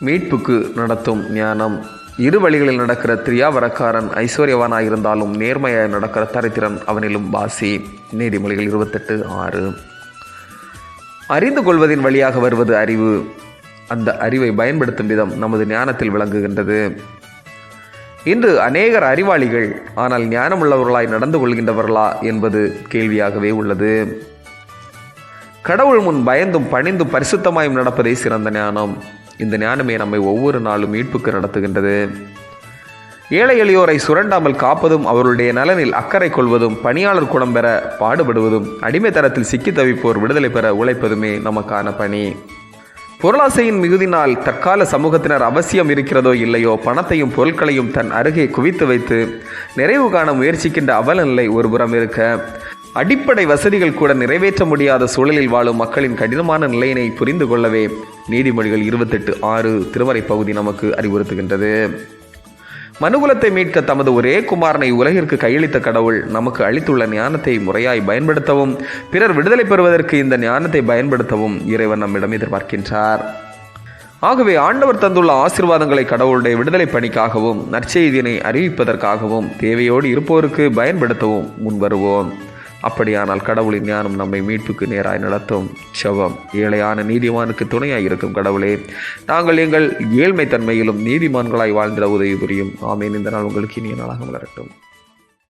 மீட்புக்கு நடத்தும் ஞானம். இரு வழிகளில் நடக்கிற திரியாவரக்காரன் ஐஸ்வர்யவானாக இருந்தாலும் நேர்மையாக நடக்கிற தரித்திரன் அவனிலும் வாசி. நீதிமொழிகள் இருபத்தெட்டு ஆறு. அறிந்து கொள்வதின் வழியாக வருவது அறிவு. அந்த அறிவை பயன்படுத்தும் விதம் நமது ஞானத்தில் விளங்குகின்றது. இன்று அநேகர் அறிவாளிகள் ஆனால் ஞானமுள்ளவர்களாய் நடந்து கொள்கின்றவர்களா என்பது கேள்வியாகவே உள்ளது. கடவுள் முன் பயந்தும் பணிந்தும் பரிசுத்தமாயும் நடப்பதே சிறந்த ஞானம். இந்த ஞானமே நம்மை ஒவ்வொரு நாளும் மீட்புக்கு நடத்துகின்றது. ஏழை எளியோரை சுரண்டாமல் காப்பதும் அவருடைய நலனில் அக்கறை கொள்வதும் பணியாளர் குணம் பெற பாடுபடுவதும் அடிமைத்தரத்தில் சிக்கி தவிப்போர் விடுதலை பெற உழைப்பதுமே நமக்கான பணி. பொருளாசையின் மிகுதினால் தற்கால சமூகத்தினர் அவசியம் இருக்கிறதோ இல்லையோ பணத்தையும் பொருட்களையும் தன் அருகே குவித்து வைத்து நிறைவு காண முயற்சிக்கின்ற அவலநிலை ஒருபுறம் இருக்க. அடிப்படை வசதிகள் கூட நிறைவேற்ற முடியாத சூழலில் வாழும் மக்களின் கடினமான நிலையினை புரிந்து கொள்ளவே நீதிமொழிகள் இருபத்தெட்டு ஆறு திருவரை பகுதி நமக்கு அறிவுறுத்துகின்றது. மனுகுலத்தை மீட்க தமது ஒரே குமாரனை உலகிற்கு கையளித்த கடவுள் நமக்கு அளித்துள்ள ஞானத்தை முறையாய் பயன்படுத்தவும் பிறர் விடுதலை பெறுவதற்கு இந்த ஞானத்தை பயன்படுத்தவும் இறைவன் நம்மிடம் எதிர்பார்க்கின்றார். ஆகவே ஆண்டவர் தந்துள்ள ஆசிர்வாதங்களை கடவுளுடைய விடுதலை பணிக்காகவும் நற்செய்தியினை அறிவிப்பதற்காகவும் தேவையோடு இருப்போருக்கு பயன்படுத்தவும் முன்வருவோம். அப்படியானால் கடவுளின் ஞானம் நம்மை மீட்புக்கு நேராய் நடத்தும். செவம் ஏழையான நீதிமானுக்கு துணையாய் இருக்கும் கடவுளே நாங்கள் எங்கள் ஏழ்மை தன்மையிலும் நீதிமான்களாய் வாழ்ந்திட உதவி புரியும். ஆமேன். இந்த நாள் உங்களுக்கு இனிய நாளாக வளரட்டும்.